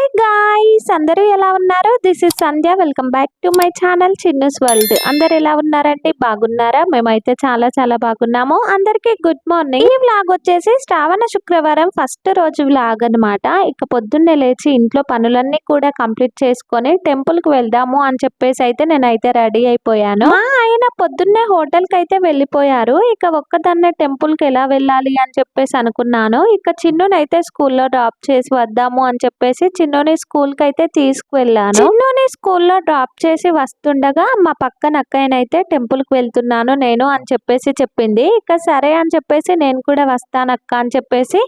Hi guys అందరూ ఎలా ఉన్నారు? This is Sandhya welcome back to my channel Chinnu's world అందరు ఎలా ఉన్నారంటే బాగున్నారా? మేమైతే చాలా చాలా బాగున్నాము. అందరికీ గుడ్ మార్నింగ్ ఈ వ్లాగ్ వచ్చేసి శ్రావణ శుక్రవారం ఫస్ట్ రోజు వ్లాగ్ అన్నమాట. ఇక పొద్దున్నే లేచి ఇంట్లో పనులన్నీ కూడా కంప్లీట్ చేసుకొని టెంపుల్కి వెళ్దాము అని చెప్పేసి అయితే నేనైతే రెడీ అయిపోయాను. మా ఆయన పొద్దున్నే హోటల్కి అయితే వెళ్ళిపోయారు. ఇక ఒక్కదాన్నే టెంపుల్కి ఎలా వెళ్ళాలి అని చెప్పేసి అనుకున్నాను. ఇక చిన్నునైతే స్కూల్లో డ్రాప్ చేసి వద్దాము అని చెప్పేసి చిన్న చిన్నుని స్కూల్కి అయితే తీసుకువెళ్ళాను. చిన్నుని స్కూల్లో డ్రాప్ చేసి వస్తుండగా మా పక్కన అక్కయ్యనైతే టెంపుల్కి వెళ్తున్నాను నేను అని చెప్పేసి చెప్పింది. ఇక సరే అని చెప్పేసి నేను కూడా వస్తాను అక్క అని చెప్పేసి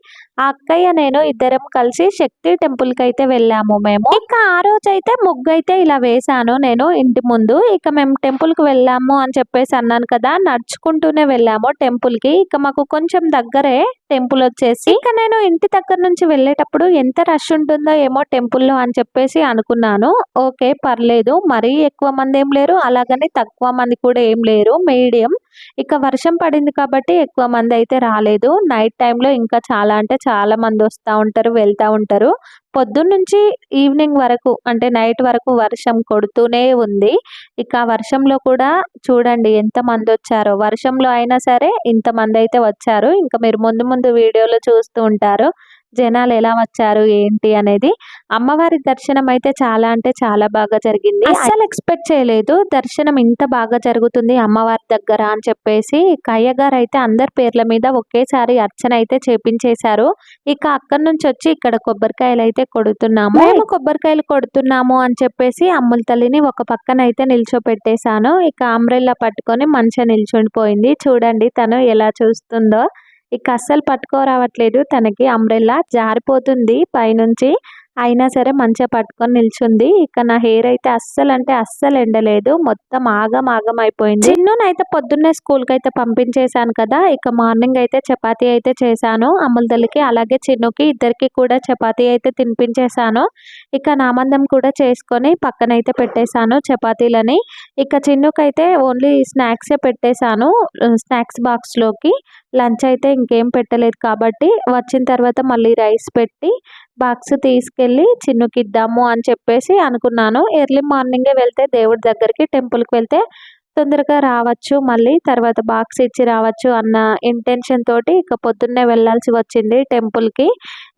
ఆ అక్కయ్య నేను ఇద్దరం కలిసి శక్తి టెంపుల్కి అయితే వెళ్ళాము మేము. ఇక ఆ రోజు అయితే ముగ్గు అయితే ఇలా వేసాను నేను ఇంటి ముందు. ఇక మేము టెంపుల్కి వెళ్ళాము అని చెప్పేసి అన్నాను కదా నడుచుకుంటూనే వెళ్ళాము టెంపుల్కి ఇక మాకు కొంచెం దగ్గరే టెంపుల్ వచ్చేసి. ఇక నేను ఇంటి దగ్గర నుంచి వెళ్ళేటప్పుడు ఎంత రష్ ఉంటుందో ఏమో టెంపుల్లో అని చెప్పేసి అనుకున్నాను. ఓకే పర్లేదు మరీ ఎక్కువ మంది ఏం లేరు అలాగని తక్కువ మంది కూడా ఏం లేరు మీడియం. ఇక వర్షం పడింది కాబట్టి ఎక్కువ మంది అయితే రాలేదు. నైట్ టైంలో ఇంకా చాలా అంటే చాలా మంది వస్తూ ఉంటారు వెళ్తూ ఉంటారు. పొద్దున్న నుంచి ఈవినింగ్ వరకు అంటే నైట్ వరకు వర్షం కొడుతూనే ఉంది. ఇక వర్షంలో కూడా చూడండి ఎంతమంది వచ్చారో. వర్షంలో అయినా సరే ఇంత మంది అయితే వచ్చారు. ఇంకా మీరు ముందు ముందు వీడియోలో చూస్తూ ఉంటారు. జనాలు ఎలా వచ్చారు ఏంటి అనేది అమ్మవారి దర్శనం అయితే చాలా అంటే చాలా బాగా జరిగింది. అసలు ఎక్స్పెక్ట్ చేయలేదు. దర్శనం ఇంత బాగా జరుగుతుంది అమ్మవారి దగ్గర అని చెప్పేసి ఇక అయ్యగారు అయితే అందరి పేర్ల మీద ఒకేసారి అర్చన అయితే చేపించేశారు. ఇక అక్కడి నుంచి వచ్చి ఇక్కడ కొబ్బరికాయలు అయితే కొడుతున్నాము. మేము కొబ్బరికాయలు కొడుతున్నాము అని చెప్పేసి అమ్ముల తల్లిని ఒక పక్కన అయితే నిల్చోపెట్టేశాను. ఇక అంబ్రెల్లా పట్టుకొని మంచిగా నిల్చుండిపోయింది. చూడండి తను ఎలా చూస్తుందో. ఇక అస్సలు పట్టుకోరావట్లేదు. తనకి అంబ్రెల్లా జారిపోతుంది. పైనుంచి అయినా సరే మంచిగా పట్టుకొని నిల్చుంది. ఇక నా హెయిర్ అయితే అస్సలు అంటే అస్సలు ఎండలేదు. మొత్తం ఆగం ఆగం అయిపోయింది. చిన్ననైతే పొద్దున్నే స్కూల్కి అయితే పంపించేశాను కదా. ఇక మార్నింగ్ అయితే చపాతీ అయితే చేశాను. అమ్ముల తల్లికి అలాగే చిన్నుకి ఇద్దరికి కూడా చపాతీ అయితే తినిపించేశాను. ఇక నామందం కూడా చేసుకొని పక్కనైతే పెట్టేశాను చపాతీలని. ఇక చిన్నుకైతే ఓన్లీ స్నాక్సే పెట్టేశాను. స్నాక్స్ బాక్స్లోకి లంచ్ అయితే ఇంకేం పెట్టలేదు కాబట్టి వచ్చిన తర్వాత మళ్ళీ రైస్ పెట్టి బాక్స్ తీసుకెళ్ళి చిన్నుకి ఇద్దాము అని చెప్పేసి అనుకున్నాను. ఎర్లీ మార్నింగే వెళ్తే దేవుడి దగ్గరికి టెంపుల్కి వెళ్తే తొందరగా రావచ్చు మళ్ళీ తర్వాత బాక్స్ ఇచ్చి రావచ్చు అన్న ఇంటెన్షన్ తోటి ఇక పొద్దున్నే వెళ్ళాల్సి వచ్చింది టెంపుల్కి.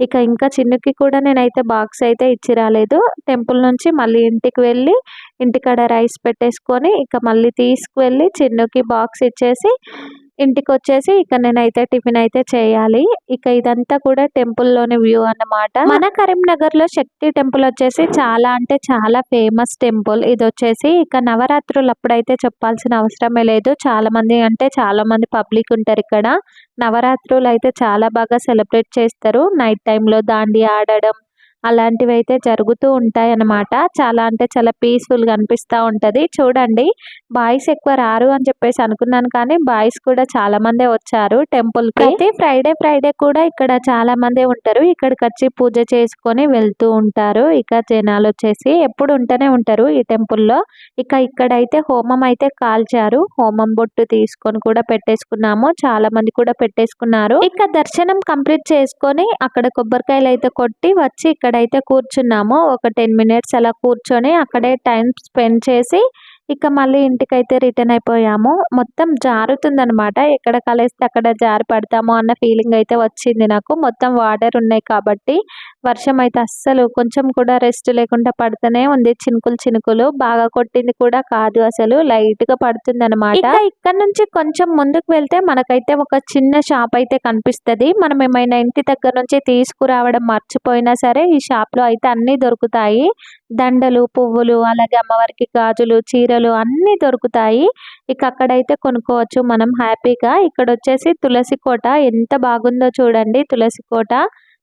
ఇక ఇంకా చిన్నుకి కూడా నేనైతే బాక్స్ అయితే ఇచ్చి రాలేదు. టెంపుల్ నుంచి మళ్ళీ ఇంటికి వెళ్ళి ఇంటికాడ రైస్ పెట్టేసుకొని ఇక మళ్ళీ తీసుకువెళ్ళి చిన్నుకి బాక్స్ ఇచ్చేసి ఇంటికి వచ్చేసి ఇక నేనైతే టిఫిన్ అయితే చేయాలి. ఇక ఇదంతా కూడా టెంపుల్లోని వ్యూ అన్నమాట. మన కరీంనగర్లో శక్తి టెంపుల్ వచ్చేసి చాలా అంటే చాలా ఫేమస్ టెంపుల్. ఇది వచ్చేసి ఇక నవరాత్రులు అప్పుడైతే చెప్పాల్సిన అవసరమే లేదు. చాలా మంది అంటే చాలా మంది పబ్లిక్ ఉంటారు ఇక్కడ. నవరాత్రులు అయితే చాలా బాగా సెలబ్రేట్ చేస్తారు. నైట్ టైంలో దాండి ఆడడం అలాంటివి అయితే జరుగుతూ ఉంటాయి అన్నమాట చాలా అంటే చాలా పీస్ఫుల్గా అనిపిస్తూ ఉంటది. చూడండి బాయ్స్ ఎక్కువ రారు అని చెప్పేసి అనుకున్నాను కానీ బాయ్స్ కూడా చాలా మందే వచ్చారు టెంపుల్ ప్రతి అయితే ఫ్రైడే ఫ్రైడే కూడా ఇక్కడ చాలా మందే ఉంటారు. ఇక్కడికి వచ్చి పూజ చేసుకొని వెళ్తూ ఉంటారు. ఇక జనాలు వచ్చేసి ఎప్పుడు ఉంటూనే ఉంటారు ఈ టెంపుల్లో ఇక ఇక్కడైతే హోమం అయితే కాల్చారు. హోమం బొట్టు తీసుకొని కూడా పెట్టేసుకున్నాము. చాలా మంది కూడా పెట్టేసుకున్నారు. ఇక దర్శనం కంప్లీట్ చేసుకొని అక్కడ కొబ్బరికాయలు అయితే కొట్టి వచ్చి ఇక్కడ ఇక్కడైతే కూర్చున్నాము. ఒక టెన్ మినిట్స్ అలా కూర్చొని అక్కడే టైం స్పెండ్ చేసి ఇక మళ్ళీ ఇంటికైతే రిటర్న్ అయిపోయాము. మొత్తం జారుతుందనమాట ఎక్కడ కలిస్తే అక్కడ జారి పడతాము అన్న ఫీలింగ్ అయితే వచ్చింది నాకు. మొత్తం వాటర్ ఉన్నాయి కాబట్టి వర్షం అయితే అస్సలు కొంచెం కూడా రెస్ట్ లేకుండా పడుతూనే ఉంది. చినుకులు చినుకులు. బాగా కొట్టింది కూడా కాదు అసలు. లైట్గా పడుతుంది అనమాట ఇక్కడ నుంచి కొంచెం ముందుకు వెళ్తే మనకైతే ఒక చిన్న షాప్ అయితే కనిపిస్తది. మనం ఏమైనా ఇంటి దగ్గర నుంచి తీసుకురావడం మర్చిపోయినా సరే ఈ షాప్లో అయితే అన్ని దొరుకుతాయి. దండలు పువ్వులు అలాగే అమ్మవారికి గాజులు చీరలు అన్ని దొరుకుతాయి. ఇక అక్కడైతే కొనుక్కోవచ్చు. మనం హ్యాపీగా ఇక్కడ వచ్చేసి తులసి కోట ఎంత బాగుందో చూడండి. తులసి కోట.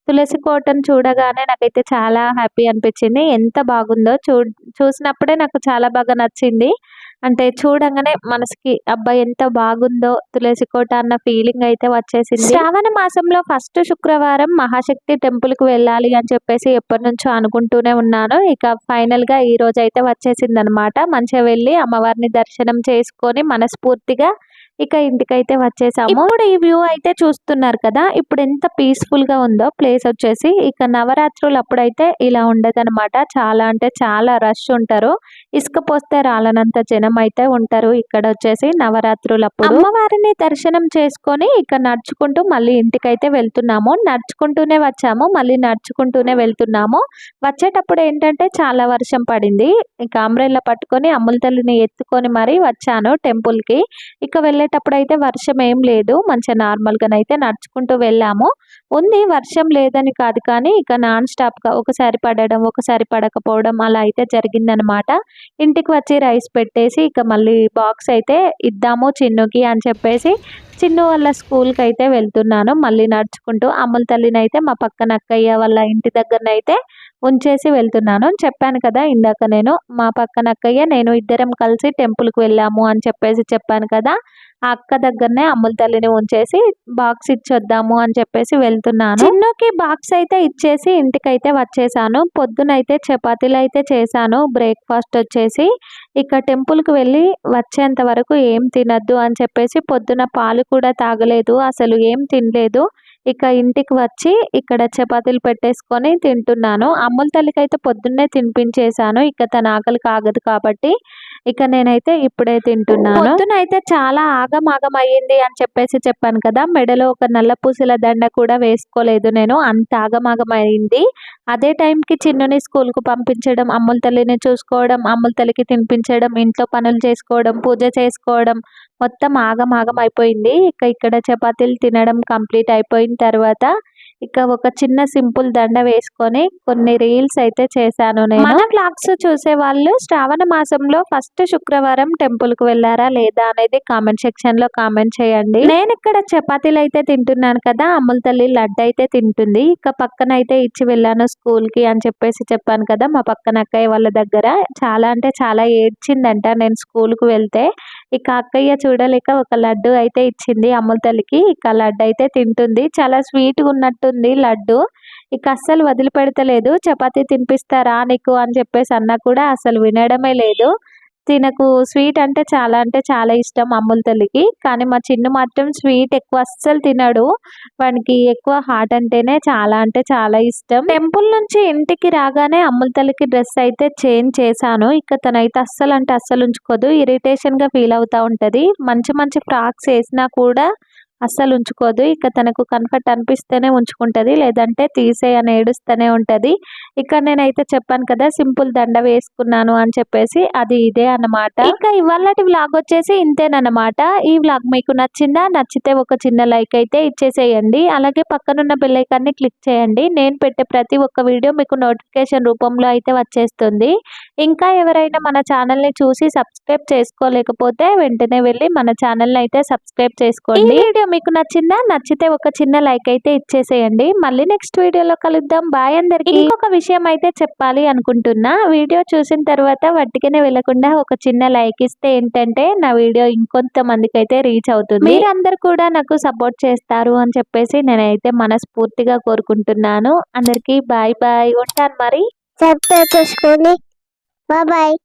తులసి కోటను చూడగానే నాకైతే చాలా హ్యాపీ అనిపించింది. ఎంత బాగుందో చూ చూసినప్పుడే నాకు చాలా బాగా నచ్చింది. అంటే చూడంగానే మనసుకి అబ్బాయి ఎంత బాగుందో తులసి కోట అన్న ఫీలింగ్ అయితే వచ్చేసింది. శ్రావణ మాసంలో ఫస్ట్ శుక్రవారం మహాశక్తి టెంపుల్కి వెళ్ళాలి అని చెప్పేసి ఎప్పటి నుంచో అనుకుంటూనే ఉన్నాను. ఇక ఫైనల్గా ఈ రోజు అయితే వచ్చేసింది అనమాట మంచిగా వెళ్ళి అమ్మవారిని దర్శనం చేసుకొని మనస్ఫూర్తిగా ఇక ఇంటికైతే వచ్చేసాము. ఇప్పుడు ఈ వ్యూ అయితే చూస్తున్నారు కదా ఇప్పుడు ఎంత పీస్ఫుల్గా ఉందో ప్లేస్ వచ్చేసి. ఇక నవరాత్రులు అప్పుడైతే ఇలా ఉండదన్నమాట. చాలా అంటే చాలా రష్ ఉంటారు. ఇసుక పోస్తే రాలనంత జనం అయితే ఉంటారు ఇక్కడ వచ్చేసి నవరాత్రులు అప్పుడు. అమ్మవారిని దర్శనం చేసుకొని ఇక నడుచుకుంటూ మళ్ళీ ఇంటికైతే వెళ్తున్నాము. నడుచుకుంటూనే వచ్చాము. మళ్ళీ నడుచుకుంటూనే వెళ్తున్నాము. వచ్చేటప్పుడు ఏంటంటే చాలా వర్షం పడింది. ఇక అంబ్రెల్లా పట్టుకొని అమ్ముల తల్లిని ఎత్తుకొని మరీ వచ్చాను టెంపుల్కి ఇక వెళ్ళేటప్పుడు అయితే వర్షం ఏం లేదు. మంచిగా నార్మల్గానైతే నడుచుకుంటూ వెళ్ళాము. ఉంది వర్షం లేదని కాదు కానీ ఇక నాన్ స్టాప్గా ఒకసారి పడడం ఒకసారి పడకపోవడం అలా అయితే జరిగిందనమాట. ఇంటికి వచ్చి రైస్ పెట్టేసి ఇక మళ్ళీ బాక్స్ అయితే ఇద్దాము చిన్నుకి అని చెప్పేసి చిన్ను వాళ్ళ స్కూల్కి అయితే వెళ్తున్నాను. మళ్ళీ నడుచుకుంటూ అమ్ముల తల్లిని అయితే మా పక్కన అక్కయ్య వాళ్ళ ఇంటి దగ్గరనైతే ఉంచేసి వెళ్తున్నాను. చెప్పాను కదా ఇందాక నేను. మా పక్కన అక్కయ్య నేను ఇద్దరం కలిసి టెంపుల్కి వెళ్ళాము అని చెప్పేసి చెప్పాను కదా. ఆ అక్క దగ్గరనే అమ్ముల తల్లిని ఉంచేసి బాక్స్ ఇచ్చొద్దాము అని చెప్పేసి వెళ్తున్నాను. చిన్నుకి బాక్స్ అయితే ఇచ్చేసి ఇంటికైతే వచ్చేసాను. పొద్దునైతే చపాతీలు అయితే చేశాను. బ్రేక్ఫాస్ట్ వచ్చేసి ఇక టెంపుల్కి వెళ్ళి వచ్చేంత వరకు ఏం తినద్దు అని చెప్పేసి పొద్దున పాలు కూడా తాగలేదు అసలు ఏం తినలేదు. ఇక ఇంటికి వచ్చి ఇక్కడ చపాతీలు పెట్టేసుకొని తింటున్నాను. అమ్ముల తల్లికి అయితే పొద్దున్నే తినిపించేశాను. ఇక తన ఆకలి కాగదు కాబట్టి ఇక నేనైతే ఇప్పుడే తింటున్నాను. పొద్దున అయితే చాలా ఆగమాగం అయ్యింది అని చెప్పేసి చెప్పాను కదా మెడలో ఒక నల్ల పూసల దండ కూడా వేసుకోలేదు నేను అంత ఆగమాగం అయింది అదే టైంకి చిన్నుని స్కూల్కు పంపించడం అమ్ముల తల్లిని చూసుకోవడం అమ్ముల తల్లికి తినిపించడం ఇంట్లో పనులు చేసుకోవడం పూజ చేసుకోవడం మొత్తం ఆగమాగం అయిపోయింది. ఇక ఇక్కడ చపాతీలు తినడం కంప్లీట్ అయిపోయిన తర్వాత ఇక ఒక చిన్న సింపుల్ దండ వేసుకొని కొన్ని రీల్స్ అయితే చేశాను నేను. మన బ్లాగ్స్ చూసే వాళ్ళు శ్రావణ మాసంలో ఫస్ట్ శుక్రవారం టెంపుల్కు వెళ్ళారా లేదా అనేది కామెంట్ సెక్షన్లో కామెంట్ చేయండి. నేను ఇక్కడ చపాతీలు అయితే తింటున్నాను కదా అమ్ముల తల్లి లడ్డు అయితే తింటుంది. ఇక పక్కన అయితే ఇచ్చి వెళ్ళాను స్కూల్కి అని చెప్పేసి చెప్పాను కదా మా పక్కన అక్కయ్య వాళ్ళ దగ్గర. చాలా అంటే చాలా ఏడ్చిందంట నేను స్కూల్కు వెళ్తే. ఇక అక్కయ్య చూడలేక ఒక లడ్డు అయితే ఇచ్చింది అమ్ముల తల్లికి. ఇక లడ్డు అయితే తింటుంది. చాలా స్వీట్గా ఉన్నట్టుంది లడ్డు. ఇక అస్సలు వదిలిపెడతలేదు. చపాతీ తినిపిస్తారా నీకు అని చెప్పేసి అన్నా కూడా అసలు వినడమే లేదు. తినకు స్వీట్ అంటే చాలా అంటే చాలా ఇష్టం అమ్ముల తల్లికి. కానీ మా చిన్న మాత్రం స్వీట్ ఎక్కువ అస్సలు తినడు. వానికి ఎక్కువ హాట్ అంటేనే చాలా అంటే చాలా ఇష్టం. టెంపుల్ నుంచి ఇంటికి రాగానే అమ్ముల తల్లికి డ్రెస్ అయితే చేంజ్ చేశాను. ఇక తనైతే అస్సలు అంటే అస్సలు ఉంచుకోదు. ఇరిటేషన్గా ఫీల్ అవుతూ ఉంటుంది. మంచి మంచి ఫ్రాక్స్ వేసినా కూడా అస్సలు ఉంచుకోదు. ఇక తనకు కంఫర్ట్ అనిపిస్తేనే ఉంచుకుంటది. లేదంటే తీసేయని ఏడుస్తూనే ఉంటది. ఇక నేనైతే చెప్పాను కదా సింపుల్ దండ వేసుకున్నాను అని చెప్పేసి అది ఇదే అన్నమాట. ఇంకా ఇవాళటి వ్లాగ్ వచ్చేసి ఇంతేనన్నమాట. ఈ వ్లాగ్ మీకు నచ్చిందా? నచ్చితే ఒక చిన్న లైక్ అయితే ఇచ్చేసేయండి. అలాగే పక్కనున్న బెల్ ఐకాన్ని క్లిక్ చేయండి. నేను పెట్టే ప్రతి ఒక్క వీడియో మీకు నోటిఫికేషన్ రూపంలో అయితే వచ్చేస్తుంది. ఇంకా ఎవరైనా మన ఛానల్ని చూసి సబ్స్క్రైబ్ చేసుకోలేకపోతే వెంటనే వెళ్ళి మన ఛానల్ని అయితే సబ్స్క్రైబ్ చేసుకోండి. వీడియో మీకు నచ్చిందా నచ్చితే ఒక చిన్న లైక్ అయితే ఇచ్చేసేయండి. మళ్ళీ నెక్స్ట్ వీడియోలో కలుద్దాం. బాయ్ అందరికి. ఇంకొక విషయం అయితే చెప్పాలి అనుకుంటున్నా. వీడియో చూసిన తర్వాత వట్టికనే వెళ్ళకుండా ఒక చిన్న లైక్ ఇస్తే ఏంటంటే నా వీడియో ఇంకొంత అయితే రీచ్ అవుతుంది. మీరందరూ కూడా నాకు సపోర్ట్ చేస్తారు అని చెప్పేసి నేనైతే మనస్ఫూర్తిగా కోరుకుంటున్నాను. అందరికి బాయ్ బాయ్. ఉంటాను మరి. సబ్స్క్రైబ్ చేసుకోండి. Bye bye.